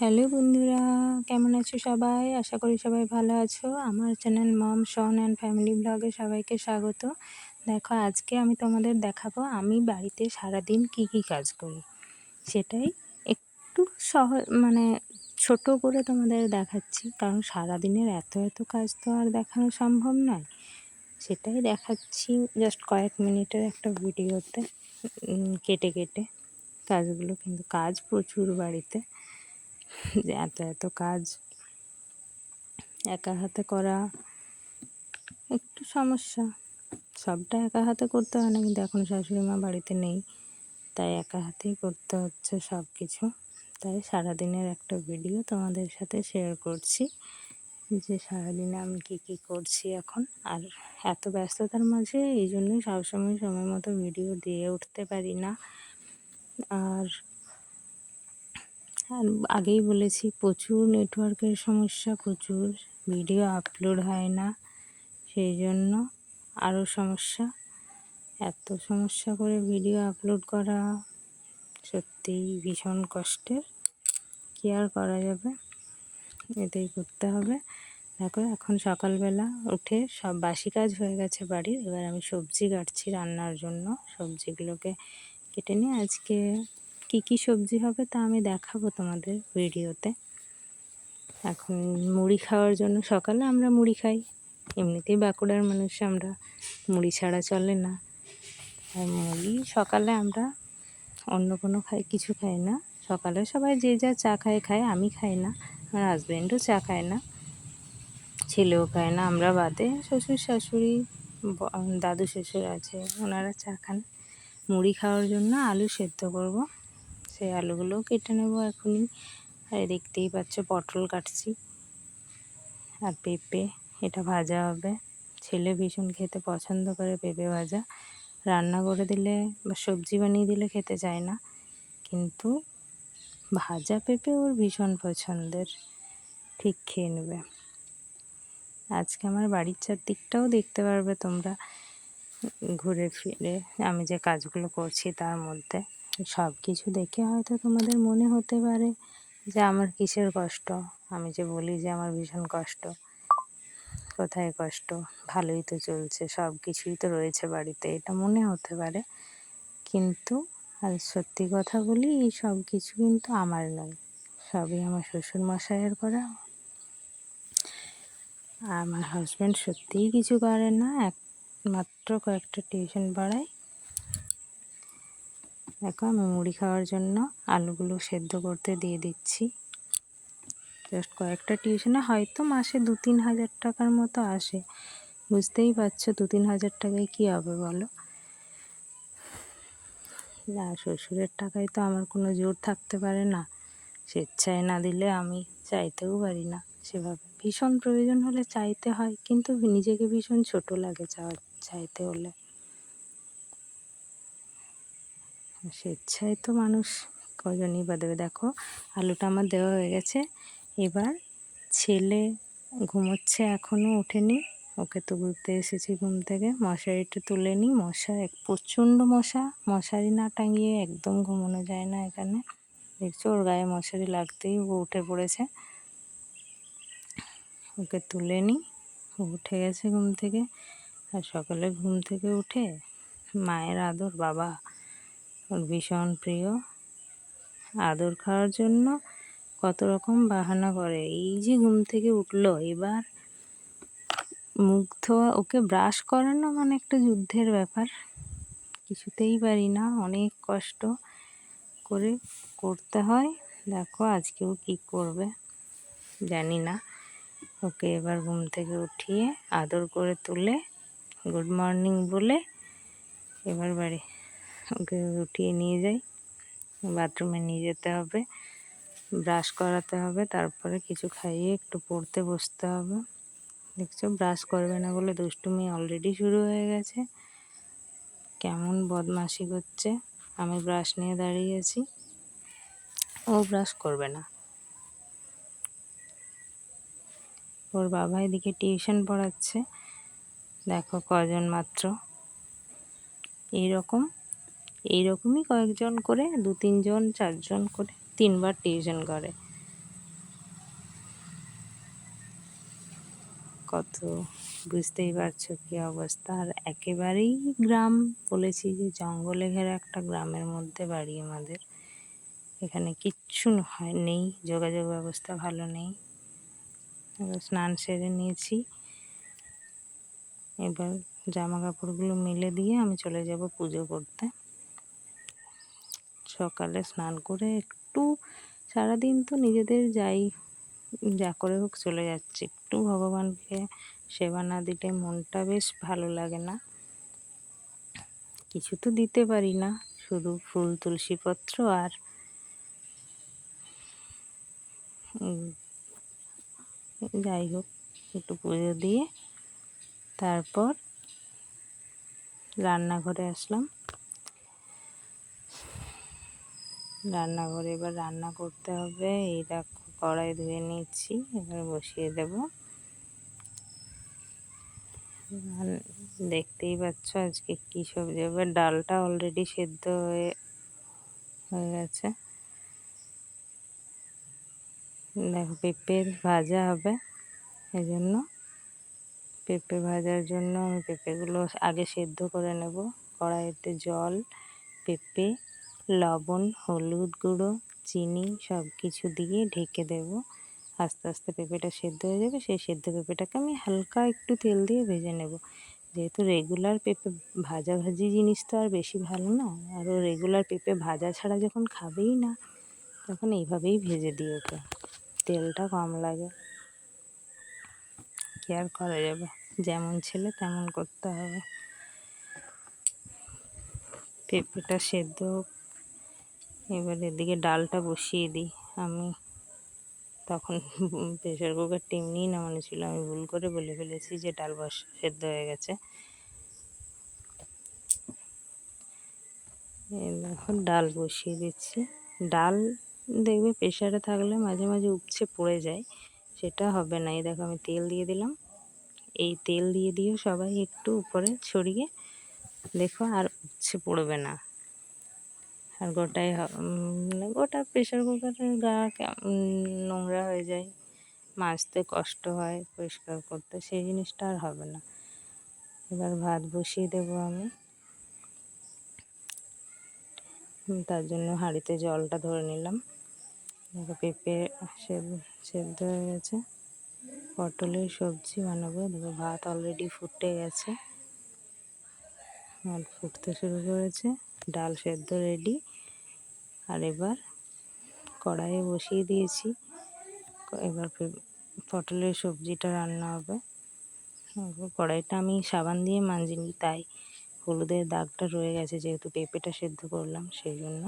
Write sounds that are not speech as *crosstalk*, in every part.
Hello বন্ধুরা, কেমন আছো সবাই? আশা করি সবাই ভালো আছো। আমার channel mom son and family ব্লগে সবাইকে স্বাগত। দেখো, আজকে আমি তোমাদের দেখাবো আমি বাড়িতে সারাদিন কি কি কাজ করি। সেটাই একটু সহ মানে ছোট করে তোমাদের দেখাচ্ছি। কারণ সারাদিনের এত এত কাজ তো আর দেখানো সম্ভব নয়। সেটাই দেখাচ্ছি জাস্ট কয়েক মিনিটের একটা ভিডিওতে কেটে কেটে কাজগুলো। কিন্তু কাজ প্রচুর বাড়িতে। *laughs* যে এত এত কাজ একা হাতে করা, একটু সমস্যা। সবটা একা হাতে করতে হয় না, কিন্তু এখন শাশুড়ি মা বাড়িতে নেই, তাই একা হাতেই করতে হচ্ছে সব কিছু তাই সারাদিনের একটা ভিডিও তোমাদের সাথে শেয়ার করছি, যে সারাদিনে আমি কী কী করছি এখন। আর এত ব্যস্ততার মাঝে এই জন্যই সবসময় সময় মতো ভিডিও দিয়ে উঠতে পারি না। আর আর আগেই বলেছি, প্রচুর নেটওয়ার্কের সমস্যা, প্রচুর ভিডিও আপলোড হয় না। সেই জন্য আরও সমস্যা। এত সমস্যা করে ভিডিও আপলোড করা সত্যিই ভীষণ কষ্টের। কী আর করা যাবে? এটাই করতে হবে। দেখো, এখন সকালবেলা উঠে সব বাসি কাজ হয়ে গেছে বাড়ির। এবার আমি সবজি কাটছি রান্নার জন্য। সবজিগুলোকে কেটে নিয়ে আজকে কি কি সবজি হবে তা আমি দেখাবো তোমাদের ভিডিওতে। এখন মুড়ি খাওয়ার জন্য সকালে আমরা মুড়ি খাই, এমনিতেই বাঁকুড়ার মানুষ, আমরা মুড়ি ছাড়া চলে না। আর মুড়ি সকালে আমরা অন্য কোনো খাই, কিছু খাই না। সকালে সবাই যে যা চা খায় খায়, আমি খাই না, আমার হাজব্যান্ডও চা খায় না, ছেলেও খায় না। আমরা বাদে শ্বশুর শাশুড়ি দাদু শ্বশুর আছে, ওনারা চা খান। মুড়ি খাওয়ার জন্য আলু সেদ্ধ করব। সেই আলুগুলোও কেটে নেব এখনই। আর দেখতেই পাচ্ছ, পটল কাটছি। আর পেঁপে, এটা ভাজা হবে। ছেলে ভীষণ খেতে পছন্দ করে পেঁপে ভাজা। রান্না করে দিলে বা সবজি বানিয়ে দিলে খেতে চায় না। কিন্তু ভাজা পেঁপে ওর ভীষণ পছন্দের। ঠিক খেয়ে নেবে। আজকে আমার বাড়ির চারদিকটাও দেখতে পারবে তোমরা। ঘুরে ফিরে আমি যে কাজগুলো করছি তার মধ্যে। সব কিছু দেখে হয়তো তোমাদের মনে হতে পারে যে আমার কিসের কষ্ট? আমি যে বলি যে আমার ভীষণ কষ্ট। কোথায় কষ্ট? ভালোই তো চলছে সব কিছুই তো রয়েছে বাড়িতে, এটা মনে হতে পারে। কিন্তু আর সত্যি কথা বলি, এই সব কিছু কিন্তু আমার নয়। সবই আমার শ্বশুর মশাইয়ের করা। আমার হাজব্যান্ড সত্যিই কিছু করে না, একমাত্র কয়েকটা টিউশন পড়ায়। দেখো আমি মুড়ি খাওয়ার জন্য আলুগুলো সেদ্ধ করতে দিয়ে দিচ্ছি। জাস্ট কয়েকটা টিউশনে হয়তো মাসে দু তিন হাজার টাকার মতো আসে। বুঝতেই পারছ দু তিন হাজার টাকায় কী হবে বলো? না, শ্বশুরের টাকায় তো আমার কোনো জোর থাকতে পারে না। স্বেচ্ছায় না দিলে আমি চাইতেও পারি না সেভাবে। ভীষণ প্রয়োজন হলে চাইতে হয়, কিন্তু নিজেকে ভীষণ ছোট লাগে চাওয়া, চাইতে হলে। স্বেচ্ছায় তো মানুষ কজনই বা দেবে। দেখো, আলুটা আমার দেওয়া হয়ে গেছে। এবার ছেলে ঘুমোচ্ছে এখনও ওঠেনি। ওকে তো ঘুরতে এসেছি ঘুম থেকে। মশারিটা তুলে নিই। মশা, এক প্রচণ্ড মশা। মশারি না টাঙিয়ে একদম ঘুমানো যায় না এখানে। দেখছ, ওর গায়ে মশারি লাগতেই ও উঠে পড়েছে। ওকে তুলে নিই। ও উঠে গেছে ঘুম থেকে। আর সকালে ঘুম থেকে উঠে মায়ের আদর, বাবা ওর ভীষণ প্রিয়। আদর খাওয়ার জন্য কত রকম বাহানা করে। এই যে ঘুম থেকে উঠল, এবার মুখ ধোয়া ওকে ব্রাশ করানো মানে একটা যুদ্ধের ব্যাপার। কিছুতেই পারি না, অনেক কষ্ট করে করতে হয়। দেখো আজকেও কি করবে, জানি না। ওকে এবার ঘুম থেকে উঠিয়ে আদর করে তুলে, গুড মর্নিং বলে এবার বাড়ি ওকে উঠিয়ে নিয়ে যাই। বাথরুমে নিয়ে যেতে হবে, ব্রাশ করাতে হবে, তারপরে কিছু খাইয়ে একটু পড়তে বসতে হবে। দেখছ, ব্রাশ করবে না বলে দুষ্টুমি অলরেডি শুরু হয়ে গেছে। কেমন বদমাশি করছে। আমি ব্রাশ নিয়ে দাঁড়িয়েছি ও ব্রাশ করবে না। ওর বাবা এদিকে টিউশন পড়াচ্ছে। দেখো কজন মাত্র। এইরকম এই রকমই কয়েকজন করে, দু তিনজন, চারজন করে, তিনবার টিউশন করে। কত, বুঝতেই পারছ কি অবস্থা? আর একেবারেই গ্রাম, বলেছি যে জঙ্গলে ঘেরা একটা গ্রামের মধ্যে বাড়ি আমাদের। এখানে কিচ্ছু হয়, নেই, যোগাযোগ ব্যবস্থা ভালো নেই। স্নান সেরে নিয়েছি। এবার জামা কাপড়গুলো মেলে দিয়ে আমি চলে যাব পুজো করতে। সকালে স্নান করে একটু সারাদিন তো নিজেদের যাই, যা করে হোক চলে যাচ্ছে। একটু ভগবানকে সেবা না দিলে মনটা বেশ ভালো লাগে না। কিছু তো দিতে পারি না, শুধু ফুল তুলসীপত্র আর যাই হোক, একটু পুজো দিয়ে তারপর রান্নাঘরে আসলাম। রান্নাঘরে এবার রান্না করতে হবে। এই দেখো কড়াই ধুয়ে নিচ্ছি, এবার বসিয়ে দেব। দেখতেই পাচ্ছ আজকে কী সবজি, এবার ডালটা অলরেডি সেদ্ধ হয়ে হয়ে গেছে। দেখো পেঁপে ভাজা হবে এই জন্য পেঁপে ভাজার জন্য আমি পেঁপেগুলো আগে সেদ্ধ করে নেব। কড়াইতে জল, পেঁপে লবণ, হলুদ গুঁড়ো, চিনি সব কিছু দিয়ে ঢেকে দেব। আস্তে আস্তে পেঁপেটা সেদ্ধ হয়ে যাবে। সেই সেদ্ধ পেঁপেটাকে আমি হালকা একটু তেল দিয়ে ভেজে নেব। যেহেতু রেগুলার পেঁপে ভাজাভাজি জিনিস তো আর বেশি ভালো না আরও রেগুলার পেঁপে ভাজা ছাড়া যখন খাবেই না, তখন এইভাবেই ভেজে দিই ওকে। তেলটা কম লাগে। কি আর করা যাবে? যেমন ছেলে তেমন করতে হবে। পেঁপেটা সেদ্ধ এবার এদিকে ডালটা বসিয়ে দিই। আমি তখন প্রেশার কুকার টিমনিই নামানো ছিল। আমি ভুল করে বলে ফেলেছি যে ডাল বস, সেদ্ধ হয়ে গেছে। এখন ডাল বসিয়ে দিচ্ছি। ডাল দেখবে প্রেশারে থাকলে মাঝে মাঝে উপচে পড়ে যায়। সেটা হবে না। এই দেখো, আমি তেল দিয়ে দিলাম। এই তেল দিয়ে দিয়েও সবাই একটু উপরে ছড়িয়ে দেখো আর উপচে পড়বে না। আর গোটাই মানে গোটা প্রেশার কুকারের গা নোংরা হয়ে যায়। মাজতে কষ্ট হয় পরিষ্কার করতে, সেই জিনিসটা আর হবে না। এবার ভাত বসিয়ে দেবো আমি। তার জন্য হাঁড়িতে জলটা ধরে নিলাম। পেঁপে সেদ্ধ হয়ে গেছে। পটলের সবজি বানাবো। দেখো ভাত অলরেডি ফুটে গেছে। ভাত ফুটতে শুরু করেছে। ডাল সেদ্ধ রেডি আর এবার কড়াইয়ে বসিয়ে দিয়েছি। এবার পটলের সবজিটা রান্না হবে। কড়াইটা আমি সাবান দিয়ে মাঞ্জিনি তাই হলুদের দাগটা রয়ে গেছে, যেহেতু পেঁপেটা সেদ্ধ করলাম, সেই জন্য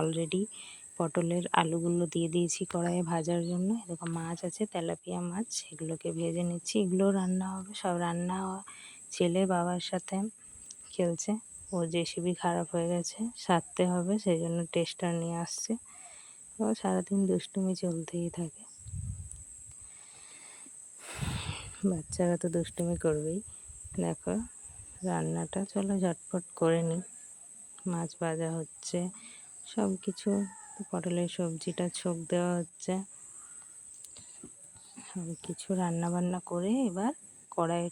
অলরেডি পটলের আলুগুলো দিয়ে দিয়েছি কড়াইয়ে ভাজার জন্য। এরকম মাছ আছে, তেলাপিয়া মাছ সেগুলোকে ভেজে নিচ্ছি। এগুলো রান্না হবে, সব রান্না ছেলে বাবার সাথে খেলছে। ওর জেসিবি খারাপ হয়ে গেছে, সারতে হবে সেই জন্য টেস্টার নিয়ে আসছে। ও সারাদিন দুষ্টুমি চলতেই থাকে। বাচ্চারা তো দুষ্টুমি করবেই। দেখো, রান্নাটা চলো ঝটপট করে নিই। মাছ ভাজা হচ্ছে সব কিছু পটলের সবজিটা ছোক দেওয়া হচ্ছে। সব কিছু রান্না বান্না করে এবার কড়াই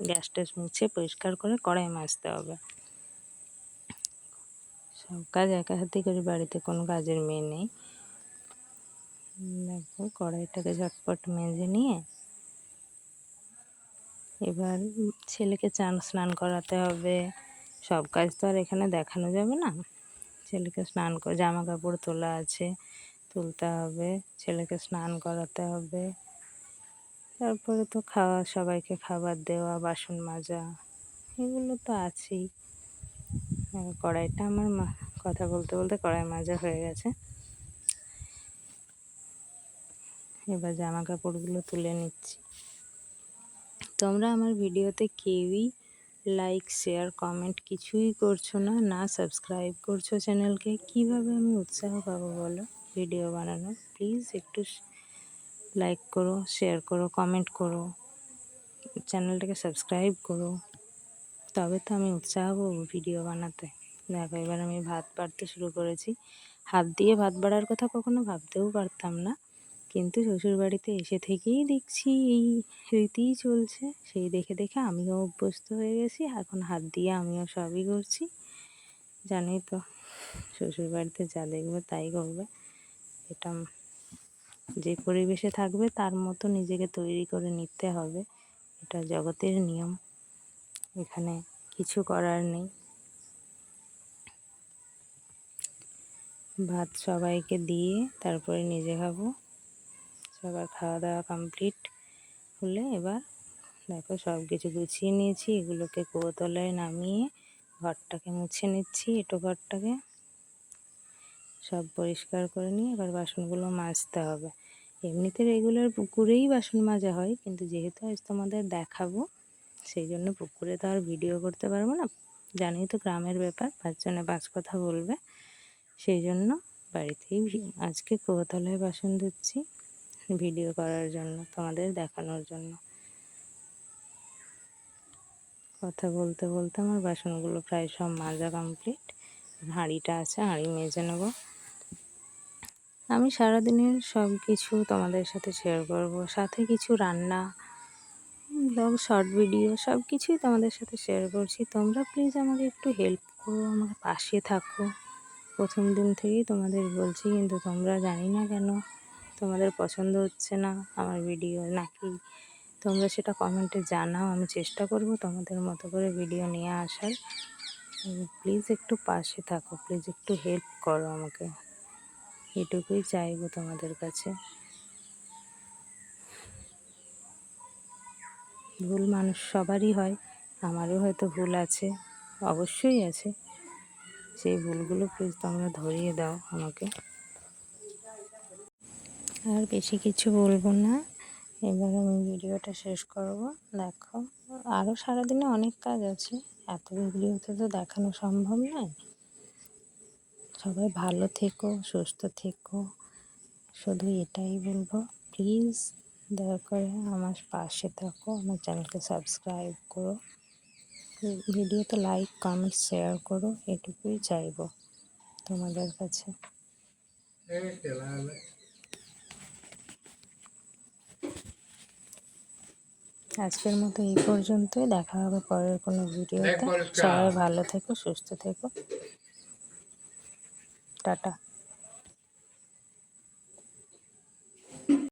গ্যাস ট্যাস মুছে পরিষ্কার করে কড়াই মাজতে হবে। সব কাজ একা হাতে করি বাড়িতে কোনো কাজের মেয়ে নেই। দেখো কড়াইটাকে ঝটপট মেজে নিয়ে এবার ছেলেকে চান স্নান করাতে হবে। সব কাজ তো আর এখানে দেখানো যাবে না। ছেলেকে স্নান করে জামা কাপড় তোলা আছে, তুলতে হবে, ছেলেকে স্নান করাতে হবে। তারপরে তো খাওয়া, সবাইকে খাবার দেওয়া, বাসন মাজা, এগুলো তো আছেই। কড়াইটা আমার কথা বলতে বলতে কড়াই মাজা হয়ে গেছে। এবার জামা কাপড়গুলো তুলে নিচ্ছি। তোমরা আমার ভিডিওতে কেউই লাইক, শেয়ার, কমেন্ট কিছুই করছ না না সাবস্ক্রাইব করছ চ্যানেলকে, কীভাবে আমি উৎসাহ পাবো বলো ভিডিও বানানো প্লিজ একটু লাইক করো, শেয়ার করো, কমেন্ট করো, চ্যানেলটাকে সাবস্ক্রাইব করো। তবে তো আমি উৎসাহ পাবো ভিডিও বানাতে। দেখো, এবার আমি ভাত বাড়তে শুরু করেছি। হাত দিয়ে ভাত বাড়ার কথা কখনো ভাবতেও পারতাম না। কিন্তু শ্বশুরবাড়িতে এসে থেকেই দেখছি এই রীতিই চলছে। সেই দেখে দেখে আমিও অভ্যস্ত হয়ে গেছি। এখন হাত দিয়ে আমিও সবই করছি। জানোই তো, শ্বশুরবাড়িতে যা দেখবে তাই করবে। এটা যে পরিবেশে থাকবে তার মতো নিজেকে তৈরি করে নিতে হবে। এটা জগতের নিয়ম। এখানে কিছু করার নেই। ভাত সবাইকে দিয়ে তারপরে নিজে খাব। সবার খাওয়া দাওয়া কমপ্লিট হলে এবার দেখো সব কিছু গুছিয়ে নিয়েছি, এগুলোকে কোতলায় নামিয়ে ঘরটাকে মুছে নিচ্ছি, এটো ঘরটাকে। সব পরিষ্কার করে নিয়ে এবার বাসনগুলো মাজতে হবে। এমনিতে রেগুলার পুকুরেই বাসন মাজা হয়, কিন্তু যেহেতু আজ তোমাদের দেখাবো সেই জন্য পুকুরে তো আর ভিডিও করতে পারব না। জানি তো গ্রামের ব্যাপার, পাঁচজনে পাঁচ কথা বলবে। সেই জন্য বাড়িতেই আজকে কোতলায় বাসন ধুচ্ছি ভিডিও করার জন্য, তোমাদের দেখানোর জন্য। কথা বলতে বলতে আমার বাসনগুলো প্রায় সব মাজা কমপ্লিট হাঁড়িটা আছে, হাঁড়ি মেজে নেব। আমি সারাদিনের সব কিছু তোমাদের সাথে শেয়ার করব। সাথে কিছু রান্না ব্লগ শর্ট ভিডিও সব কিছুই তোমাদের সাথে শেয়ার করছি। তোমরা প্লিজ আমাকে একটু হেল্প করো, আমার পাশে থাকো। প্রথম দিন থেকেই তোমাদের বলছি, কিন্তু তোমরা জানি না কেন তোমাদের পছন্দ হচ্ছে না আমার ভিডিও নাকি। তোমরা সেটা কমেন্টে জানাও, আমি চেষ্টা করব তোমাদের মতো করে ভিডিও নিয়ে আসার। প্লিজ একটু পাশে থাকো প্লিজ একটু হেল্প করো আমাকে। এটুকুই চাইব তোমাদের কাছে। ভুল মানুষ সবারই হয়, আমারও হয়তো ভুল আছে, অবশ্যই আছে। সেই ভুলগুলো প্লিজ তোমরা ধরিয়ে দাও আমাকে। আর বেশি কিছু বলব না। এবার আমি ভিডিওটা শেষ করব। দেখো আরও সারাদিনে অনেক কাজ আছে। এত ভিডিওতে তো দেখানো সম্ভব নয়। সবাই ভালো থেকো, সুস্থ থেকো। শুধু এটাই বলব। প্লিজ দয়া করে আমার পাশে থাকো আমার চ্যানেলকে সাবস্ক্রাইব করো। ভিডিওতে লাইক কমেন্ট শেয়ার করো এটুকুই চাইব তোমাদের কাছে। আজকের মতো এই পর্যন্তই দেখা হবে পরের কোনো ভিডিওতে। সবাই ভালো থেকো সুস্থ থেকো। টাটা।